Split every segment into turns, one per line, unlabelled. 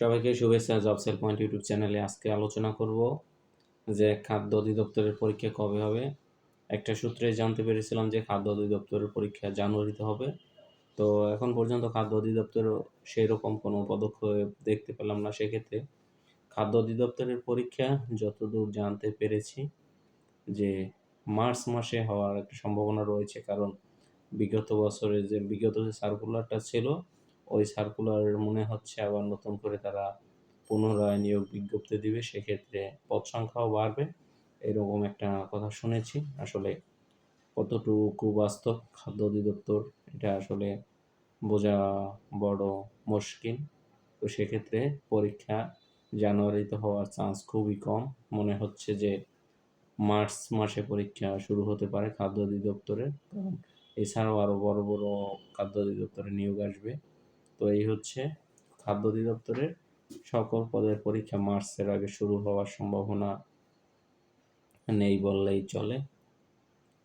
সবাইকে শুভেচ্ছা জবসেল point YouTube চ্যানেলে আজকে আলোচনা করব যে খাদ্য অধিদপ্তরের পরীক্ষা কবে হবে। একটা সূত্রে জানতে পেরেছিলাম যে খাদ্য অধিদপ্তরের পরীক্ষা জানুয়ারিতে হবে। তো এখন পর্যন্ত খাদ্য অধিদপ্তর সেই রকম কোনো পদক্ষেপ দেখতে পেলাম না। সেক্ষেত্রে খাদ্য অধিদপ্তরের পরীক্ষা যতদূর জানতে পেরেছি যে মার্চ মাসে হওয়ার একটা সম্ভাবনা রয়েছে। কারণ বিগত বছরে যে বিগত যে সার্কুলারটা ছিল ওই সার্কুলার মনে হচ্ছে আবার নতুন করে তারা পুনরায় নিয়োগ বিজ্ঞপ্তি দিবে, সেক্ষেত্রে পদ সংখ্যাও বাড়বে। এরকম একটা কথা শুনেছি। আসলে কতটুকু বাস্তব খাদ্য অধিদপ্তর, এটা আসলে বোঝা বড় মুশকিল। তো সেক্ষেত্রে পরীক্ষা জানুয়ারিতে হওয়ার চান্স খুবই কম। মনে হচ্ছে যে মার্চ মাসে পরীক্ষা শুরু হতে পারে খাদ্য অধিদপ্তরের। কারণ এছাড়াও আরও বড় বড় খাদ্য অধিদপ্তরে নিয়োগ আসবে। তো এই হচ্ছে খাদ্য অধিদপ্তরের সকল পদের পরীক্ষা। মার্চের আগে শুরু হওয়ার সম্ভাবনা নেই বললেই চলে।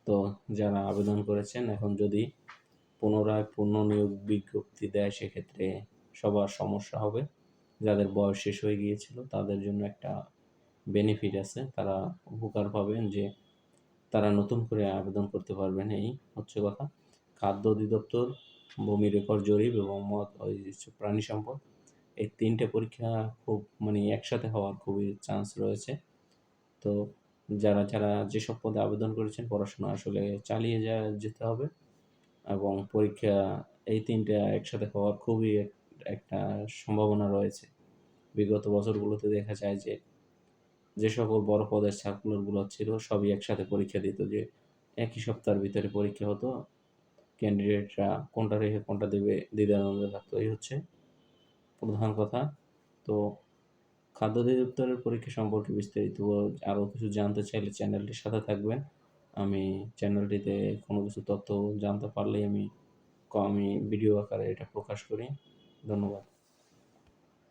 তো যারা আবেদন করেছেন, এখন যদি পুনরায় পূর্ণ নিয়োগ বিজ্ঞপ্তি দেয়, সেক্ষেত্রে সবার সমস্যা হবে। যাদের বয়স শেষ হয়ে গিয়েছিল, তাদের জন্য একটা বেনিফিট আছে। তারা উপকার পাবেন যে তারা নতুন করে আবেদন করতে পারবেন। এই হচ্ছে কথা। খাদ্য অধিদপ্তর ভূমি রেকর্ড জরিপ এবং মত প্রাণী সম্পদ। এই তিনটে পরীক্ষা খুব মানে একসাথে হওয়ার খুবই চান্স রয়েছে। তো যারা যারা যেসব পদে আবেদন করেছেন, পড়াশোনা আসলে চালিয়ে যা, যেতে হবে এবং পরীক্ষা, এই তিনটা একসাথে হওয়ার খুবই একটা সম্ভাবনা রয়েছে। বিগত বছরগুলোতে দেখা যায় যে যে সকল বড় পদের সার্কুলারগুলো ছিল, সবই একসাথে পরীক্ষা দিত যে, একই সপ্তাহের ভিতরে পরীক্ষা হতো। ক্যান্ডিডেটরা কোনটা রেখে কোনটা দেবে দ্বিধাদ্বন্দ্বে থাকতো এই হচ্ছে প্রধান কথা। তো খাদ্য অধিদপ্তরের পরীক্ষা সম্পর্কে বিস্তারিত আরও কিছু জানতে চাইলে চ্যানেলটির সাথে থাকবেন। আমি চ্যানেলটিতে কোনো কিছু তথ্য জানতে পারলেই আমি আমি ভিডিও আকারে এটা প্রকাশ করি। ধন্যবাদ।